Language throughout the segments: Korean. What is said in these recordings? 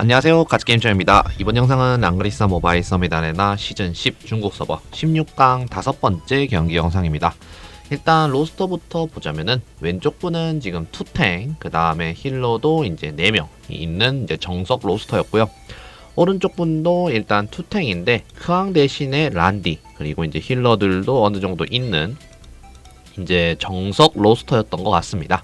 안녕하세요. 가츠게임쇼입니다. 이번 영상은 랑그리사 모바일 서밋 아레나 시즌 10 중국 서버 16강 다섯 번째 경기 영상입니다. 일단 로스터부터 보자면은 왼쪽 분은 지금 투탱 그 다음에 힐러도 이제 4명이 있는 이제 정석 로스터였고요. 오른쪽 분도 일단 투탱인데 크앙 대신에 란디 그리고 이제 힐러들도 어느 정도 있는 이제 정석 로스터였던 것 같습니다.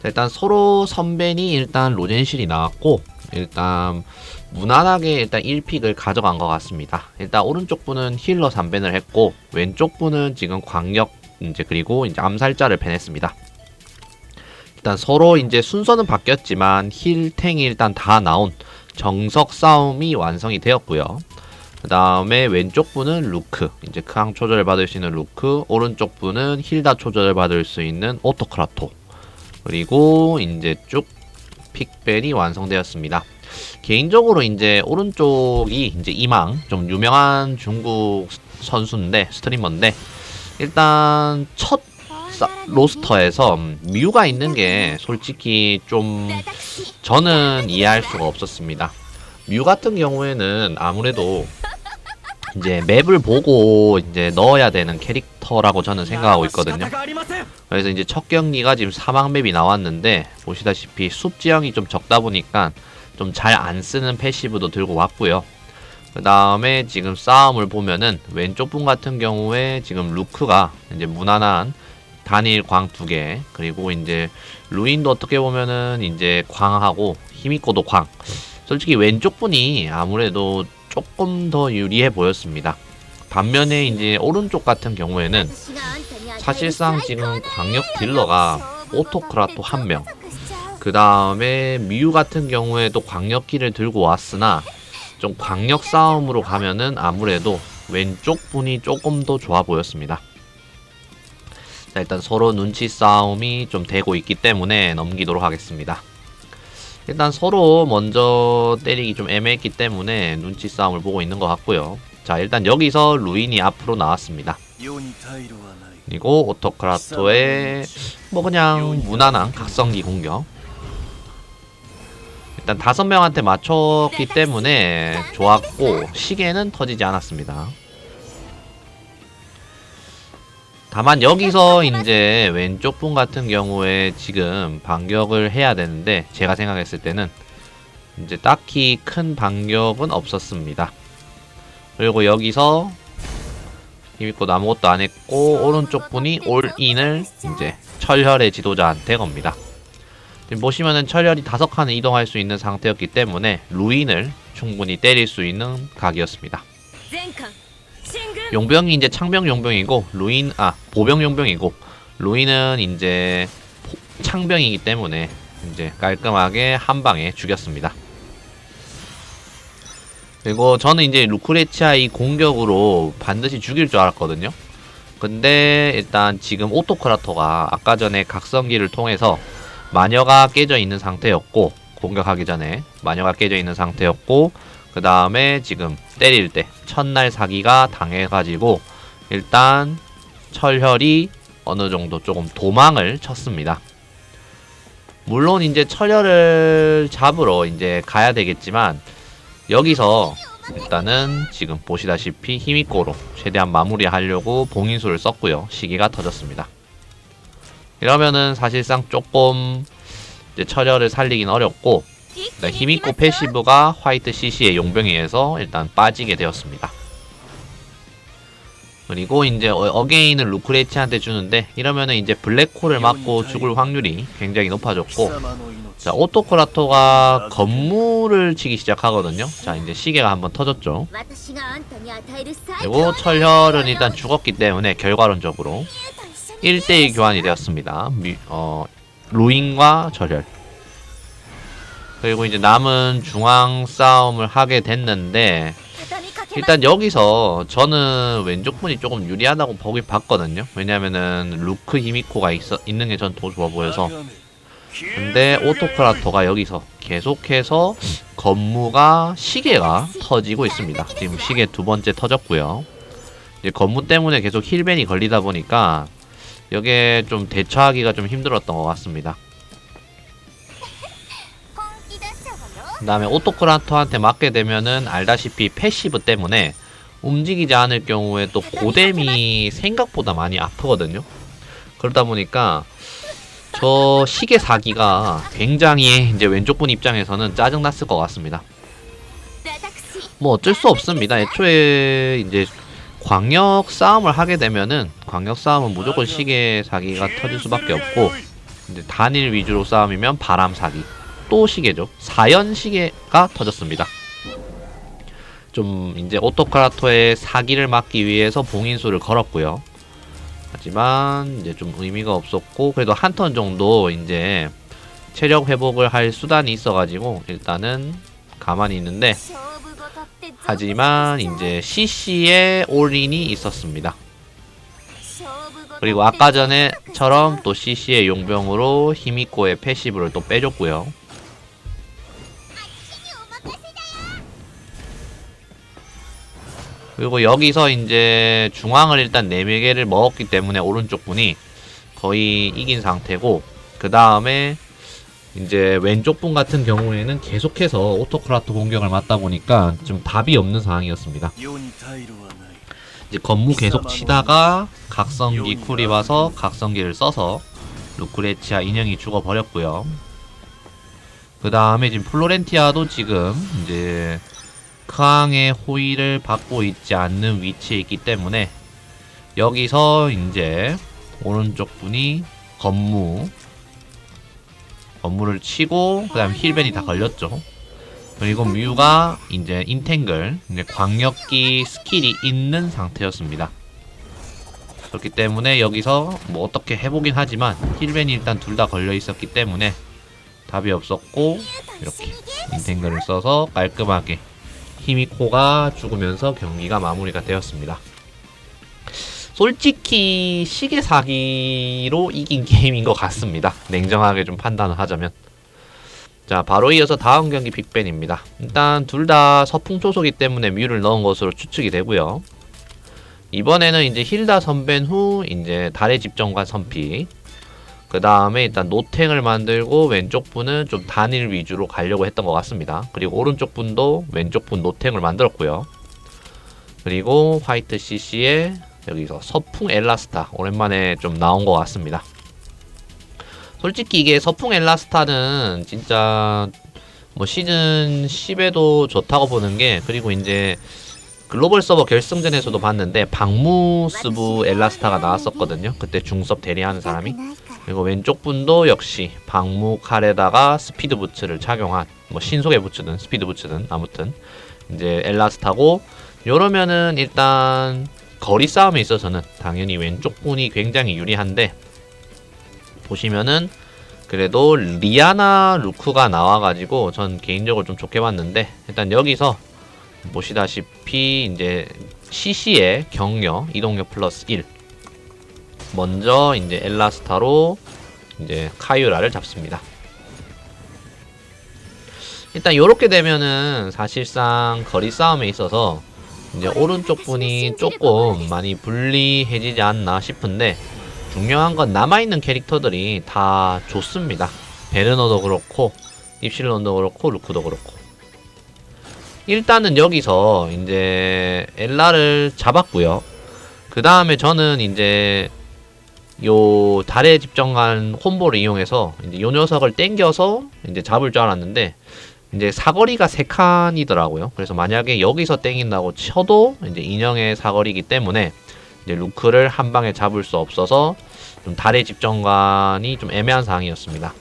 자, 일단 서로 선벤이 일단 로젠실이 나왔고 일단 무난하게 일단 1픽을 가져간 것 같습니다. 일단 오른쪽 분은 힐러 3벤을 했고 왼쪽 분은 지금 광역 이제 그리고 이제 암살자를 벤했습니다. 일단 서로 이제 순서는 바뀌었지만 힐 탱이 일단 다 나온 정석 싸움이 완성이 되었고요. 그 다음에 왼쪽 분은 루크 이제 크앙 초절을 받을 수 있는 루크 오른쪽 분은 힐다 초절을 받을 수 있는 오토크라토 그리고 이제 쭉 픽벨이 완성되었습니다. 개인적으로 이제 오른쪽이 이제 이망 좀 유명한 중국 선수인데 스트리머인데 일단 첫 사- 로스터에서 음, 뮤가 있는 게 솔직히 좀 저는 이해할 수가 없었습니다. 뮤 같은 경우에는 아무래도 이제 맵을 보고 이제 넣어야 되는 캐릭터라고 저는 생각하고 있거든요. 그래서 이제 첫 경기가 지금 사막 맵이 나왔는데 보시다시피 숲 지형이 좀 적다 보니까 좀 잘 안 쓰는 패시브도 들고 왔고요. 그 다음에 지금 싸움을 보면은 왼쪽 분 같은 경우에 지금 루크가 이제 무난한 단일 광 두 개, 그리고 이제 루인도 어떻게 보면은 이제 광하고 히미코도 광. 솔직히 왼쪽 분이 아무래도 조금 더 유리해 보였습니다. 반면에 이제 오른쪽 같은 경우에는 사실상 지금 광역 딜러가 오토크라토 한 명. 그 다음에 미유 같은 경우에도 광역기를 들고 왔으나 좀 광역 싸움으로 가면은 아무래도 왼쪽 분이 조금 더 좋아 보였습니다. 자, 일단 서로 눈치 싸움이 좀 되고 있기 때문에 넘기도록 하겠습니다. 일단 서로 먼저 때리기 좀 애매했기 때문에 눈치 싸움을 보고 있는 것 같고요. 자, 일단 여기서 루인이 앞으로 나왔습니다. 그리고 오토크라토의 뭐 그냥 무난한 각성기 공격. 일단 다섯 명한테 맞췄기 때문에 좋았고 시계는 터지지 않았습니다. 다만 여기서 이제 왼쪽 분 같은 경우에 지금 반격을 해야 되는데 제가 생각했을 때는 이제 딱히 큰 반격은 없었습니다. 그리고 여기서 힘있고 아무것도 안 했고 오른쪽 분이 올인을 이제 철혈의 지도자한테 겁니다. 지금 보시면은 철혈이 다섯 칸을 이동할 수 있는 상태였기 때문에 루인을 충분히 때릴 수 있는 각이었습니다. 용병이 이제 창병 용병이고 루인 아 보병 용병이고 루인은 이제 포- 창병이기 때문에 이제 깔끔하게 한 방에 죽였습니다. 그리고 저는 이제 루크레치아 이 공격으로 반드시 죽일 줄 알았거든요. 근데 일단 지금 오토크라토가 아까 전에 각성기를 통해서 마녀가 깨져 있는 상태였고 공격하기 전에 마녀가 깨져 있는 상태였고 그 다음에 지금 때릴 때 첫날 사기가 당해가지고 일단 철혈이 어느 정도 조금 도망을 쳤습니다. 물론 이제 철혈을 잡으러 이제 가야 되겠지만 여기서 일단은 지금 보시다시피 히미코로 최대한 마무리하려고 봉인수를 썼고요. 시기가 터졌습니다. 이러면은 사실상 조금 이제 철혈을 살리긴 어렵고 네, 히미코 패시브가 화이트 CC의 용병에 의해서 일단 빠지게 되었습니다. 그리고 이제 어- 어게인을 루크레치한테 주는데 이러면은 이제 블랙홀을 맞고 죽을 확률이 굉장히 높아졌고 자 오토크라토가 건물을 치기 시작하거든요. 자 이제 시계가 한번 터졌죠. 그리고 철혈은 일단 죽었기 때문에 결과론적으로 1대1 교환이 되었습니다. 미, 어, 루인과 철혈. 그리고 이제 남은 중앙 싸움을 하게 됐는데 일단 여기서 저는 왼쪽 분이 조금 유리하다고 보기 봤거든요. 왜냐면은 루크 히미코가 있어, 있는 게 전 더 좋아 보여서. 근데 오토크라토가 여기서 계속해서 건무가 시계가 터지고 있습니다. 지금 시계 두 번째 터졌고요. 이제 건무 때문에 계속 힐벤이 걸리다 보니까 여기에 좀 대처하기가 좀 힘들었던 것 같습니다. 그 다음에 오토크라토한테 맞게 되면은 알다시피 패시브 때문에 움직이지 않을 경우에 또 고뎀이 생각보다 많이 아프거든요. 그러다 보니까 저 시계 사기가 굉장히 이제 왼쪽 분 입장에서는 짜증 났을 것 같습니다. 뭐 어쩔 수 없습니다. 애초에 이제 광역 싸움을 하게 되면은 광역 싸움은 무조건 시계 사기가 터질 수밖에 없고 이제 단일 위주로 싸움이면 바람 사기 또 시계죠. 사연 시계가 터졌습니다. 좀 이제 오토크라토의 사기를 막기 위해서 봉인수를 걸었고요. 하지만 이제 좀 의미가 없었고 그래도 한 턴 정도 이제 체력 회복을 할 수단이 있어가지고 일단은 가만히 있는데 하지만 이제 CC에 올인이 있었습니다. 그리고 아까 전에처럼 또 CC의 용병으로 히미코의 패시브를 또 빼줬고요. 그리고 여기서 이제 중앙을 일단 4개를 먹었기 때문에 오른쪽 분이 거의 이긴 상태고 그 다음에 이제 왼쪽 분 같은 경우에는 계속해서 오토크라토 공격을 맞다 보니까 좀 답이 없는 상황이었습니다. 이제 건무 계속 치다가 각성기 쿨이 와서 각성기를 써서 루크레치아 인형이 죽어버렸고요. 그 다음에 지금 플로렌티아도 지금 이제 크앙의 호의를 받고 있지 않는 위치에 있기 때문에 여기서 이제 오른쪽 분이 건무 건무를 치고 그 다음 힐벤이 다 걸렸죠. 그리고 뮤가 이제 인탱글 이제 광역기 스킬이 있는 상태였습니다. 그렇기 때문에 여기서 뭐 어떻게 해보긴 하지만 힐벤이 일단 둘 다 걸려 있었기 때문에 답이 없었고 이렇게 인탱글을 써서 깔끔하게 히미코가 죽으면서 경기가 마무리가 되었습니다. 솔직히 시계 사기로 이긴 게임인 것 같습니다. 냉정하게 좀 판단을 하자면. 자, 바로 이어서 다음 경기 빅벤입니다. 일단 둘 다 서풍 초소기 때문에 뮤를 넣은 것으로 추측이 되고요. 이번에는 이제 힐다 선벤 후 이제 달의 집정관 선픽. 그 다음에 일단 노탱을 만들고 왼쪽 분은 좀 단일 위주로 가려고 했던 것 같습니다. 그리고 오른쪽 분도 왼쪽 분 노탱을 만들었고요. 그리고 화이트 CC에 여기서 서풍 엘라스타 오랜만에 좀 나온 것 같습니다. 솔직히 이게 서풍 엘라스타는 진짜 뭐 시즌 10에도 좋다고 보는 게 그리고 이제 글로벌 서버 결승전에서도 봤는데 박무스부 엘라스타가 나왔었거든요. 그때 중섭 대리하는 사람이 그리고 왼쪽 분도 역시 박무 칼에다가 스피드 부츠를 착용한 뭐 신속의 부츠든 스피드 부츠든 아무튼 이제 엘라스타고. 요러면은 일단 거리 싸움에 있어서는 당연히 왼쪽 분이 굉장히 유리한데 보시면은 그래도 리아나 루크가 나와가지고 전 개인적으로 좀 좋게 봤는데 일단 여기서 보시다시피 이제 CC의 경력 이동력 플러스 1 먼저 이제 엘라스타로 이제 카유라를 잡습니다. 일단 이렇게 되면은 사실상 거리 싸움에 있어서 이제 오른쪽 분이 조금 많이 불리해지지 않나 싶은데 중요한 건 남아있는 캐릭터들이 다 좋습니다. 베르너도 그렇고 입실론도 그렇고 루크도 그렇고 일단은 여기서 이제 엘라를 잡았고요. 그 다음에 저는 이제 요 달의 집정관 콤보를 이용해서 이제 요 녀석을 땡겨서 이제 잡을 줄 알았는데 이제 사거리가 세 칸이더라고요. 그래서 만약에 여기서 땡긴다고 쳐도 이제 인형의 사거리이기 때문에 이제 루크를 한 방에 잡을 수 없어서 좀 달의 집정관이 좀 애매한 상황이었습니다.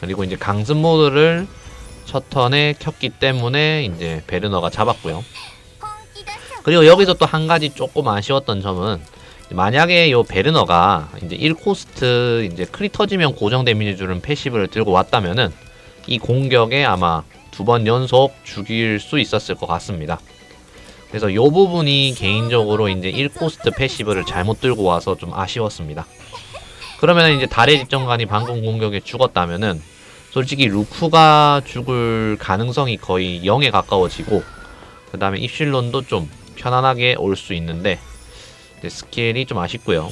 그리고 이제 강습 모드를 첫 턴에 켰기 때문에 이제 베르너가 잡았고요. 그리고 여기서 또 한 가지 조금 아쉬웠던 점은 만약에 요 베르너가 이제 1코스트 이제 크리 터지면 고정 데미지 주는 패시브를 들고 왔다면은 이 공격에 아마 두 번 연속 죽일 수 있었을 것 같습니다. 그래서 요 부분이 개인적으로 이제 1코스트 패시브를 잘못 들고 와서 좀 아쉬웠습니다. 그러면 이제 달의 집정관이 방금 공격에 죽었다면은 솔직히 루크가 죽을 가능성이 거의 0에 가까워지고 그 다음에 입실론도 좀 편안하게 올 수 있는데 네, 스킬이 좀 아쉽고요.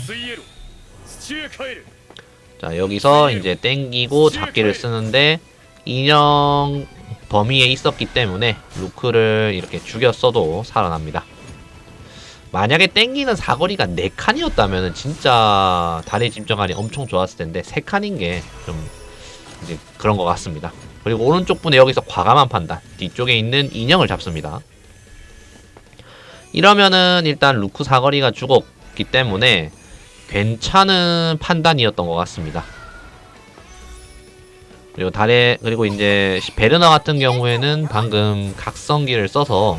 자 여기서 이제 땡기고 잡기를 쓰는데 인형 범위에 있었기 때문에 루크를 이렇게 죽였어도 살아납니다. 만약에 땡기는 사거리가 4칸이었다면 진짜 달의 짐정알이 엄청 좋았을 텐데 3칸인 게 좀 이제 그런 것 같습니다. 그리고 오른쪽 분에 여기서 과감한 판단 뒤쪽에 있는 인형을 잡습니다. 이러면은 일단 루크 사거리가 죽었기 때문에 괜찮은 판단이었던 것 같습니다. 그리고 달의 그리고 이제 베르너 같은 경우에는 방금 각성기를 써서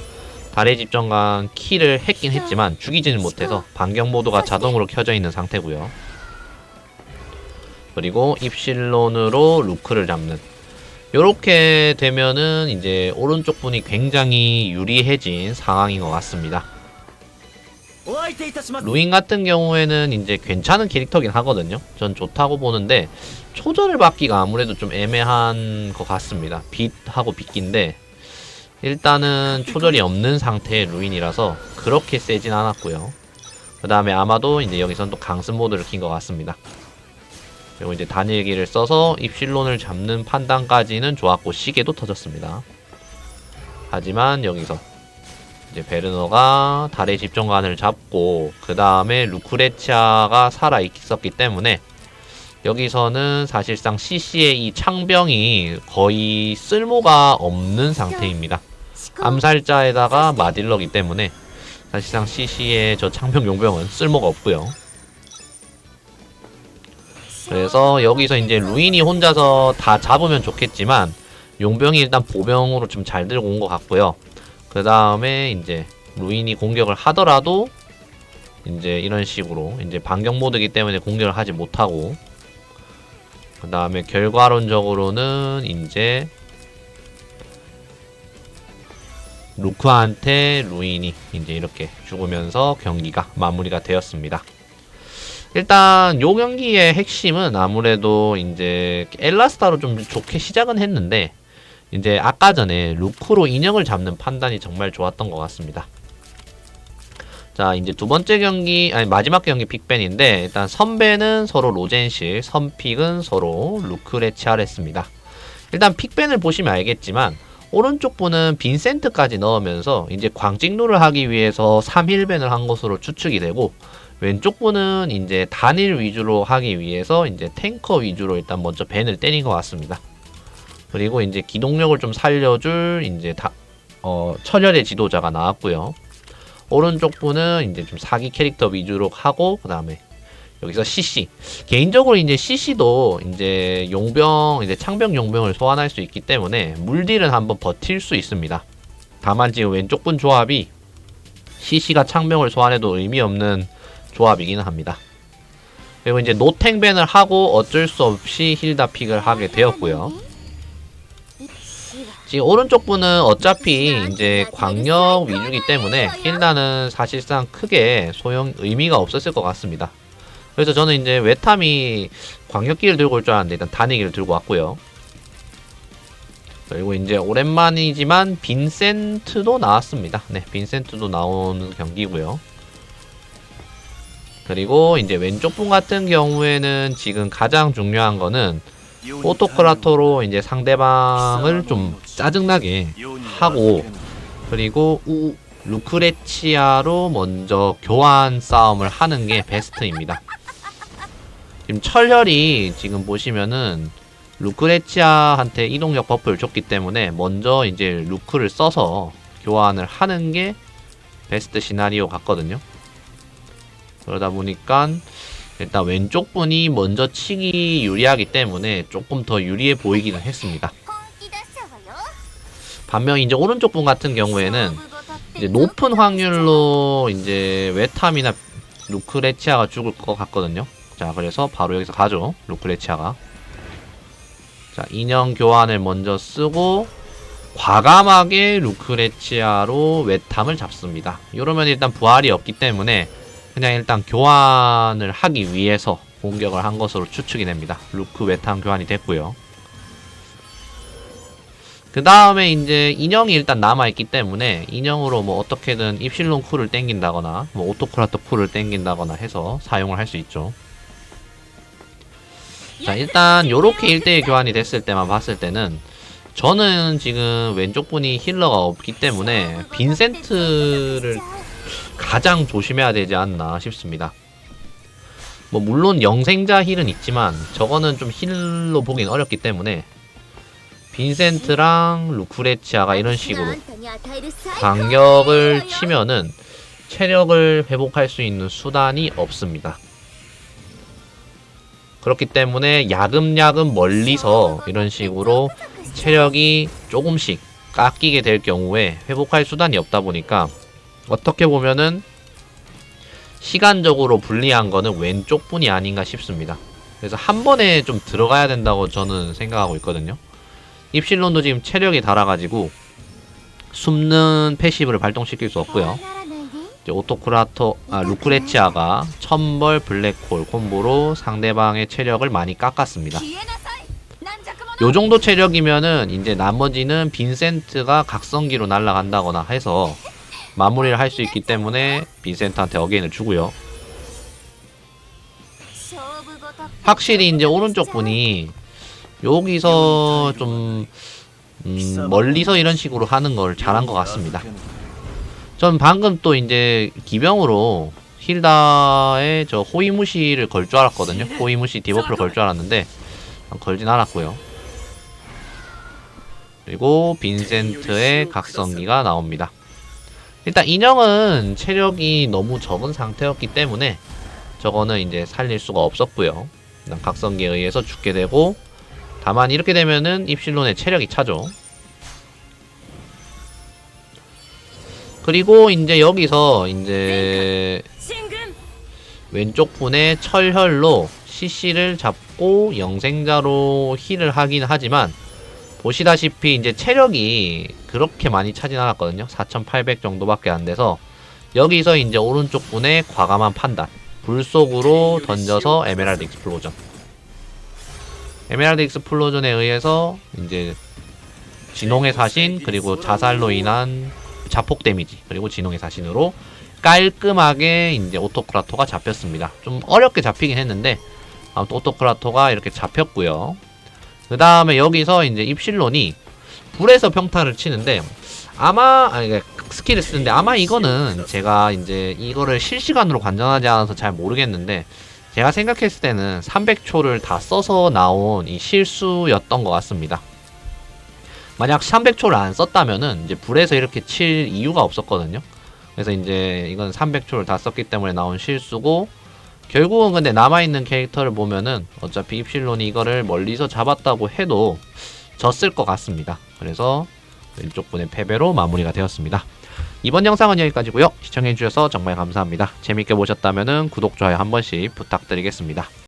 달의 집정관 키를 했긴 했지만 죽이지는 못해서 반경 모드가 자동으로 켜져 있는 상태고요. 그리고 입실론으로 루크를 잡는 이렇게 되면은 이제 오른쪽 분이 굉장히 유리해진 상황인 것 같습니다. 루인 같은 경우에는 이제 괜찮은 캐릭터긴 하거든요. 전 좋다고 보는데 초절을 받기가 아무래도 좀 애매한 것 같습니다. 빛하고 빛긴데 일단은 초절이 없는 상태의 루인이라서 그렇게 세진 않았고요. 그 다음에 아마도 이제 여기선 또 강습 모드를 킨 것 같습니다. 그리고 이제 단일기를 써서 입실론을 잡는 판단까지는 좋았고 시계도 터졌습니다. 하지만 여기서 이제 베르너가 달의 집정관을 잡고 그 다음에 루크레치아가 살아 있었기 때문에 여기서는 사실상 CC의 이 창병이 거의 쓸모가 없는 상태입니다. 암살자에다가 마딜러기 때문에 사실상 CC의 저 창병 용병은 쓸모가 없고요. 그래서 여기서 이제 루인이 혼자서 다 잡으면 좋겠지만 용병이 일단 보병으로 좀 잘 들고 온 것 같고요. 그 다음에 이제 루인이 공격을 하더라도 이제 이런 식으로 이제 반격 모드이기 때문에 공격을 하지 못하고 그 다음에 결과론적으로는 이제 루크한테 루인이 이제 이렇게 죽으면서 경기가 마무리가 되었습니다. 일단 요 경기의 핵심은 아무래도 이제 엘라스타로 좀 좋게 시작은 했는데 이제 아까 전에 루크로 인형을 잡는 판단이 정말 좋았던 것 같습니다. 자 이제 두 번째 경기 아니 마지막 경기 픽벤인데 일단 선배는 서로 로젠실 선픽은 서로 루크레 치아랬습니다. 일단 픽벤을 보시면 알겠지만 오른쪽 분은 빈센트까지 넣으면서 이제 광직루를 하기 위해서 3힐벤을 한 것으로 추측이 되고 왼쪽 분은 이제 단일 위주로 하기 위해서 이제 탱커 위주로 일단 먼저 벤을 때린 것 같습니다. 그리고 이제 기동력을 좀 살려줄 이제 다, 어, 철혈의 지도자가 나왔고요. 오른쪽 분은 이제 좀 사기 캐릭터 위주로 하고 그 다음에 여기서 CC 개인적으로 이제 CC도 이제 용병 이제 창병 용병을 소환할 수 있기 때문에 물딜은 한번 버틸 수 있습니다. 다만 지금 왼쪽 분 조합이 CC가 창병을 소환해도 의미 없는 조합이기는 합니다. 그리고 이제 노탱밴을 하고 어쩔 수 없이 힐다 픽을 하게 되었고요. 지금 오른쪽 분은 어차피 이제 광역 위주기 때문에 힐다는 사실상 크게 소용 의미가 없었을 것 같습니다. 그래서 저는 이제 외탐이 광역기를 들고 올 줄 알았는데 일단 단위기를 들고 왔고요. 그리고 이제 오랜만이지만 빈센트도 나왔습니다. 네, 빈센트도 나오는 경기고요. 그리고 이제 왼쪽 분 같은 경우에는 지금 가장 중요한 거는 오토크라토로 이제 상대방을 좀 짜증나게 하고 그리고 우 루크레치아로 먼저 교환 싸움을 하는 게 베스트입니다. 지금 철혈이 지금 보시면은 루크레치아한테 이동력 버프를 줬기 때문에 먼저 이제 루크를 써서 교환을 하는 게 베스트 시나리오 같거든요. 그러다 보니까 일단 왼쪽 분이 먼저 치기 유리하기 때문에 조금 더 유리해 보이기는 했습니다. 반면 이제 오른쪽 분 같은 경우에는 이제 높은 확률로 이제 외탐이나 루크레치아가 죽을 것 같거든요. 자, 그래서 바로 여기서 가죠. 루크레치아가. 자, 인형 교환을 먼저 쓰고 과감하게 루크레치아로 외탐을 잡습니다. 이러면 일단 부활이 없기 때문에 그냥 일단 교환을 하기 위해서 공격을 한 것으로 추측이 됩니다. 루크 외탐 교환이 됐고요. 그 다음에 이제 인형이 일단 남아있기 때문에 인형으로 뭐 어떻게든 입실론 쿨을 땡긴다거나 뭐 오토크라토 쿨을 땡긴다거나 해서 사용을 할 수 있죠. 자 일단 요렇게 1대1 교환이 됐을 때만 봤을 때는 저는 지금 왼쪽 분이 힐러가 없기 때문에 빈센트를 가장 조심해야 되지 않나 싶습니다. 뭐 물론 영생자 힐은 있지만 저거는 좀 힐로 보긴 어렵기 때문에 빈센트랑 루크레치아가 이런 식으로 강력을 치면은 체력을 회복할 수 있는 수단이 없습니다. 그렇기 때문에 야금야금 멀리서 이런 식으로 체력이 조금씩 깎이게 될 경우에 회복할 수단이 없다 보니까 어떻게 보면은 시간적으로 불리한 거는 왼쪽 분이 아닌가 싶습니다. 그래서 한 번에 좀 들어가야 된다고 저는 생각하고 있거든요. 입실론도 지금 체력이 달아가지고 숨는 패시브를 발동시킬 수 없고요. 이제 오토크라토 아 루크레치아가 천벌 블랙홀 콤보로 상대방의 체력을 많이 깎았습니다. 요 정도 체력이면은 이제 나머지는 빈센트가 각성기로 날아간다거나 해서 마무리를 할 수 있기 때문에 빈센트한테 어게인을 주고요. 확실히 이제 오른쪽 분이 여기서 좀 음, 멀리서 이런 식으로 하는 걸 잘한 것 같습니다. 전 방금 또 이제 기병으로 힐다에 저 호위무시를 걸 줄 알았거든요. 호위무시 디버프를 걸 줄 알았는데 걸진 않았고요. 그리고 빈센트의 각성기가 나옵니다. 일단 인형은 체력이 너무 적은 상태였기 때문에 저거는 이제 살릴 수가 없었고요. 일단 각성기에 의해서 죽게 되고 다만 이렇게 되면은 입실론의 체력이 차죠. 그리고 이제 여기서 이제 왼쪽 분의 철혈로 CC를 잡고 영생자로 힐을 하긴 하지만 보시다시피 이제 체력이 그렇게 많이 차진 않았거든요. 4,800 정도밖에 안 돼서 여기서 이제 오른쪽 분의 과감한 판단 불 속으로 던져서 에메랄드 익스플로전 에메랄드 익스플로전에 의해서 이제 진홍의 사신 그리고 자살로 인한 자폭 데미지 그리고 진홍의 사신으로 깔끔하게 이제 오토크라토가 잡혔습니다. 좀 어렵게 잡히긴 했는데 아무튼 오토크라토가 이렇게 잡혔고요. 그 다음에 여기서 이제 입실론이 불에서 평타를 치는데 아마 아니 그러니까 스킬을 쓰는데 아마 이거는 제가 이제 이거를 실시간으로 관전하지 않아서 잘 모르겠는데 제가 생각했을 때는 300초를 다 써서 나온 이 실수였던 것 같습니다. 만약 300초를 안 썼다면은 이제 불에서 이렇게 칠 이유가 없었거든요. 그래서 이제 이건 300초를 다 썼기 때문에 나온 실수고 결국은 근데 남아있는 캐릭터를 보면은 어차피 입실론이 이거를 멀리서 잡았다고 해도 졌을 것 같습니다. 그래서 왼쪽 분의 패배로 마무리가 되었습니다. 이번 영상은 여기까지고요. 시청해주셔서 정말 감사합니다. 재밌게 보셨다면 구독, 좋아요 한 번씩 부탁드리겠습니다.